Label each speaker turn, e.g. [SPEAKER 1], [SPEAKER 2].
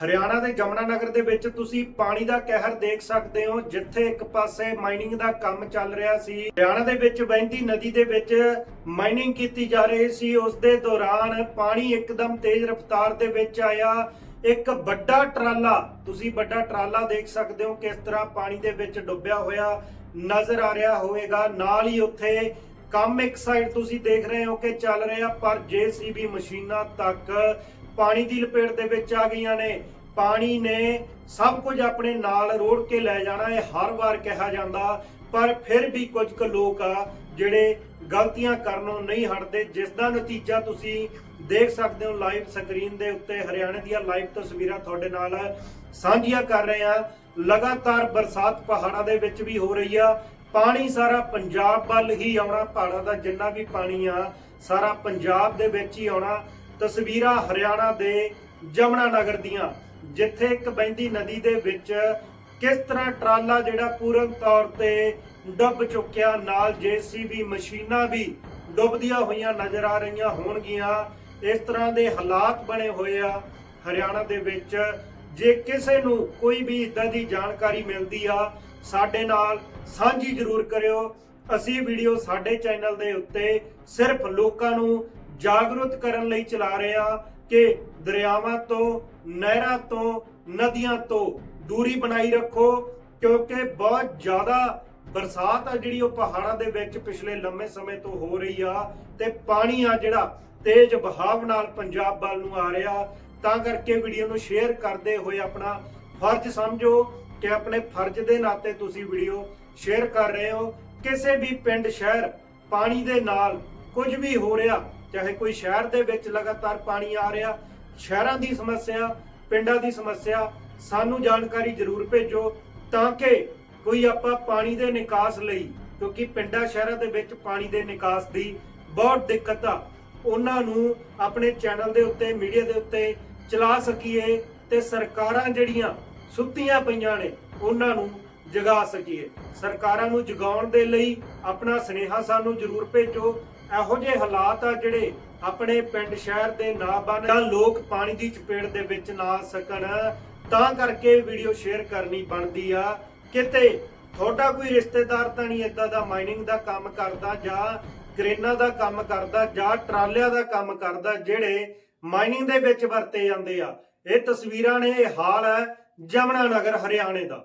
[SPEAKER 1] ਹਰਿਆਣਾ ਦੇ ਜਮਨਾ ਨਗਰ ਦੇ ਵਿੱਚ ਤੁਸੀਂ ਪਾਣੀ ਦਾ ਕਹਿਰ ਦੇਖ ਸਕਦੇ ਹੋ, ਜਿੱਥੇ ਇੱਕ ਪਾਸੇ ਮਾਈਨਿੰਗ ਦਾ ਕੰਮ ਚੱਲ ਰਿਹਾ ਸੀ। ਹਰਿਆਣਾ ਦੇ ਵਿੱਚ ਵਹਿੰਦੀ ਨਦੀ ਦੇ ਵਿੱਚ ਮਾਈਨਿੰਗ ਕੀਤੀ ਜਾ ਰਹੀ ਸੀ। ਉਸ ਦੇ ਦੌਰਾਨ ਪਾਣੀ ਇੱਕਦਮ ਤੇਜ਼ ਰਫ਼ਤਾਰ ਦੇ ਵਿੱਚ ਆਇਆ। ਇੱਕ ਵੱਡਾ ਟਰਾਲਾ, ਤੁਸੀਂ ਵੱਡਾ ਟਰਾਲਾ ਦੇਖ ਸਕਦੇ ਹੋ ਕਿਸ ਤਰ੍ਹਾਂ ਪਾਣੀ ਦੇ ਵਿੱਚ ਡੁੱਬਿਆ ਹੋਇਆ ਨਜ਼ਰ ਆ ਰਿਹਾ ਹੋਵੇਗਾ। ਨਾਲ ਹੀ ਉੱਥੇ ਕੰਮ ਇੱਕ ਸਾਈਡ ਤੁਸੀਂ ਦੇਖ ਰਹੇ ਹੋ ਕਿ ਚੱਲ ਰਿਹਾ, ਪਰ ਜੀਸੀਬੀ ਮਸ਼ੀਨਾਂ ਤੱਕ ਪਾਣੀ ਦੀ ਲਪੇਟ ਦੇ ਵਿੱਚ ਆ ਗਈਆਂ ਨੇ। ਪਾਣੀ ਨੇ ਸਭ ਕੁਝ ਆਪਣੇ ਨਾਲ ਰੋੜ ਕੇ ਲੈ ਜਾਣਾ ਇਹ ਹਰ ਵਾਰ ਕਿਹਾ ਜਾਂਦਾ। ਪਰ ਫਿਰ ਵੀ ਕੁਝ ਕੁ ਲੋਕ ਆ ਜਿਹੜੇ ਗਲਤੀਆਂ ਕਰਨੋਂ ਨਹੀਂ ਹਟਦੇ। ਜਿਸ ਦਾ ਨਤੀਜਾ ਤੁਸੀਂ ਦੇਖ ਸਕਦੇ ਹੋ ਲਾਈਵ ਸਕਰੀਨ ਦੇ ਉੱਤੇ। ਹਰਿਆਣੇ ਦੀਆਂ ਲਾਈਵ ਤਸਵੀਰਾਂ ਤੁਹਾਡੇ ਨਾਲ ਸਾਂਝੀਆਂ ਕਰ ਰਹੇ ਆ ਲਗਾਤਾਰ ਬਰਸਾਤ ਪਹਾੜਾਂ ਦੇ ਵਿੱਚ ਵੀ ਹੋ ਰਹੀ ਆ। ਪਾਣੀ ਸਾਰਾ ਪੰਜਾਬ ਵੱਲ ਹੀ ਆਉਣਾ। ਪਹਾੜਾਂ ਦਾ ਜਿੰਨਾ ਵੀ ਪਾਣੀ ਆ, ਸਾਰਾ ਪੰਜਾਬ ਦੇ ਵਿੱਚ ਹੀ ਆਉਣਾ। ਤਸਵੀਰਾਂ ਹਰਿਆਣਾ ਦੇ ਜਮਨਾ ਨਗਰ ਦੀਆਂ, ਜਿੱਥੇ ਇੱਕ ਨਦੀ ਦੇ ਵਿੱਚ ਕਿਸ ਤਰ੍ਹਾਂ ਟਰਾਲਾ ਜਿਹੜਾ ਪੂਰਨ ਤੌਰ ਤੇ ਡੁੱਬ ਚੁੱਕਿਆ, ਨਾਲ ਜੀਸੀਬੀ ਮਸ਼ੀਨਾਂ ਵੀ ਡੁੱਬਦੀਆਂ ਹੋਈਆਂ ਨਜ਼ਰ ਆ ਰਹੀਆਂ ਹੋਣਗੀਆਂ। ਇਸ ਤਰ੍ਹਾਂ ਦੇ ਹਾਲਾਤ ਬਣੇ ਹੋਏ ਆ ਹਰਿਆਣਾ ਦੇ ਵਿੱਚ। ਜੇ ਕਿਸੇ ਨੂੰ ਕੋਈ ਵੀ ਇਦਾਂ ਦੀ ਜਾਣਕਾਰੀ ਮਿਲਦੀ ਆ, ਸਾਡੇ ਨਾਲ ਸਾਂਝੀ ਜ਼ਰੂਰ ਕਰਿਓ। ਅਸੀਂ ਵੀਡੀਓ ਸਾਡੇ ਚੈਨਲ ਦੇ ਉੱਤੇ ਸਿਰਫ ਲੋਕਾਂ ਨੂੰ ਜਾਗਰੂਕ ਕਰਨ ਲਈ ਚਲਾ ਰਹੇ ਹਾਂ ਕਿ ਦਰਿਆਵਾਂ ਤੋਂ, ਨਹਿਰਾਂ ਤੋਂ, ਨਦੀਆਂ ਤੋਂ ਦੂਰੀ ਬਣਾਈ ਰੱਖੋ, ਕਿਉਂਕਿ ਬਹੁਤ ਜ਼ਿਆਦਾ ਬਰਸਾਤ ਆ ਜਿਹੜੀ ਉਹ ਪਹਾੜਾਂ ਦੇ ਵਿੱਚ ਪਿਛਲੇ ਲੰਮੇ ਸਮੇਂ ਤੋਂ ਹੋ ਰਹੀ ਆ ਤੇ ਪਾਣੀ ਆ ਜਿਹੜਾ ਤੇਜ਼ ਬਹਾਵ ਨਾਲ ਪੰਜਾਬ ਵੱਲ ਨੂੰ ਆ ਰਿਹਾ। ਤਾਂ ਕਰਕੇ ਵੀਡੀਓ ਨੂੰ ਸ਼ੇਅਰ ਕਰਦੇ ਹੋਏ ਆਪਣਾ ਫਰਜ਼ ਸਮਝੋ ਕਿ ਆਪਣੇ ਫਰਜ਼ ਦੇ ਨਾਤੇ ਤੁਸੀਂ ਵੀਡੀਓ ਸ਼ੇਅਰ ਕਰ ਰਹੇ ਹੋ। ਕਿਸੇ ਵੀ ਪਿੰਡ, ਸ਼ਹਿਰ ਪਾਣੀ ਦੇ ਨਾਲ ਕੁਝ ਵੀ ਹੋ ਰਿਹਾ ਚਾਹੇ ਕੋਈ ਸ਼ਹਿਰ ਦੇ ਵਿੱਚ ਲਗਾਤਾਰ ਪਾਣੀ ਆ ਰਿਹਾ, ਸ਼ਹਿਰਾਂ ਦੀ ਸਮੱਸਿਆ, ਪਿੰਡਾਂ ਦੀ ਸਮੱਸਿਆ, ਸਾਨੂੰ ਜਾਣਕਾਰੀ ਜ਼ਰੂਰ ਭੇਜੋ ਤਾਂ ਕਿ ਕੋਈ ਆਪਾਂ ਪਾਣੀ ਦੇ ਨਿਕਾਸ ਲਈ, ਕਿਉਂਕਿ ਪਿੰਡਾਂ ਸ਼ਹਿਰਾਂ ਦੇ ਵਿੱਚ ਪਾਣੀ ਦੇ ਨਿਕਾਸ ਦੀ ਬਹੁਤ ਦਿੱਕਤ ਆ, ਉਹਨਾਂ ਨੂੰ ਆਪਣੇ ਚੈਨਲ ਦੇ ਉੱਤੇ, ਮੀਡੀਆ ਦੇ ਉੱਤੇ ਚਲਾ ਸਕੀਏ ਤੇ ਸਰਕਾਰਾਂ ਜਿਹੜੀਆਂ ਸੁੱਤੀਆਂ ਪਈਆਂ ਨੇ, ਉਹਨਾਂ ਨੂੰ ਜਗਾ ਸਕੀਏ। ਸਰਕਾਰਾਂ ਨੂੰ ਜਗਾਉਣ ਦੇ ਲਈ ਆਪਣਾ ਸਨੇਹਾ ਸਾਨੂੰ ਜ਼ਰੂਰ ਭੇਜੋ। ਇਹੋ ਜਿਹੇ ਹਾਲਾਤ ਆ ਜਿਹੜੇ ਆਪਣੇ ਪਿੰਡ ਸ਼ਹਿਰ ਦੇ ਨਾ ਬਣ ਤਾਂ ਲੋਕ ਪਾਣੀ ਦੀ ਚਪੇੜ ਦੇ ਵਿੱਚ ਨਾ ਸਕਣ, ਤਾਂ ਕਰਕੇ ਵੀਡੀਓ ਸ਼ੇਅਰ ਕਰਨੀ ਬਣਦੀ ਆ। ਕਿਤੇ ਤੁਹਾਡਾ ਕੋਈ ਰਿਸ਼ਤੇਦਾਰ ਤਾਂ ਨਹੀਂ ਇਦਾਂ ਦਾ ਮਾਈਨਿੰਗ ਦਾ ਕੰਮ ਕਰਦਾ ਜਾਂ ਕਰੇਨਾ ਦਾ ਕੰਮ ਕਰਦਾ ਜਾਂ ਟਰਾਲਿਆਂ ਦਾ ਕੰਮ ਕਰਦਾ ਜਿਹੜੇ ਮਾਈਨਿੰਗ ਦੇ ਵਿੱਚ ਵਰਤੇ ਜਾਂਦੇ ਆ। ਇਹ ਤਸਵੀਰਾਂ ਨੇ, ਇਹ ਹਾਲ ਹੈ ਜਮਨਾ ਨਗਰ ਹਰਿਆਣੇ ਦਾ।